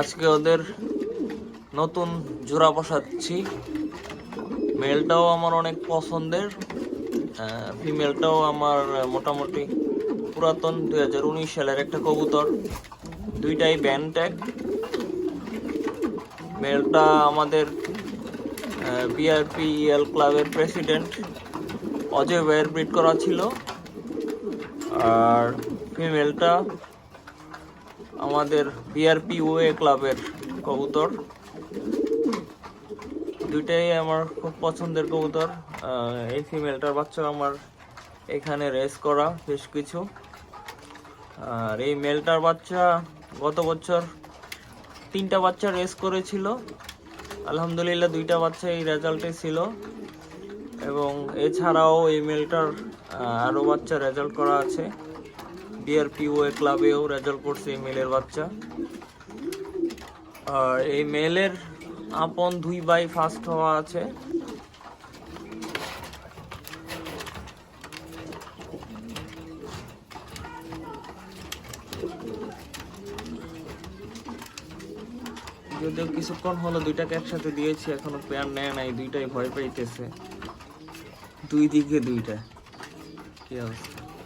আজকে ওদের নতুন জোড়া বসাচ্ছি। মেলটাও আমার অনেক পছন্দের। ফিমেলটাও আমার মোটামুটি পুরাতন, দুই হাজার উনিশ সালের একটা কবুতর। দুইটাই ব্যান ট্যাগ মেলটা আমাদের বিআরপিএল ক্লাবের প্রেসিডেন্ট। অজয় ভাইয়ের ব্রিড করা ছিল। আর ফিমেলটা আমাদের বিআরপি ওয়ে ক্লাবের কবুতর। দুইটাই আমার খুব পছন্দের কবুতর। এই ফিমেলটার বাচ্চা আমার এখানে রেস করা বেশ কিছু। আর এই মেলটার বাচ্চা গত বছর তিনটা বাচ্চা রেস করেছিল। আলহামদুলিল্লাহ দুইটা বাচ্চা এই রেজাল্টে ছিল। এবং এছাড়াও এই মেলটার আরও আরও বাচ্চা রেজাল্ট করা আছে। বিআরপি ওয়ে ক্লাবেও রেজাল্ট করছে এই মেলের বাচ্চা। আর এই মেলের আপন দুই বাই ফার্স্ট হওয়া আছে। যদিও কিছুক্ষণ হলো, দুইটাকে একসাথে দিয়েছি, এখনও পেয়ার নেয় নাই, দুইটাই ভয় পাইতেছে। দুই দিকে দুইটা। কি অবস্থা?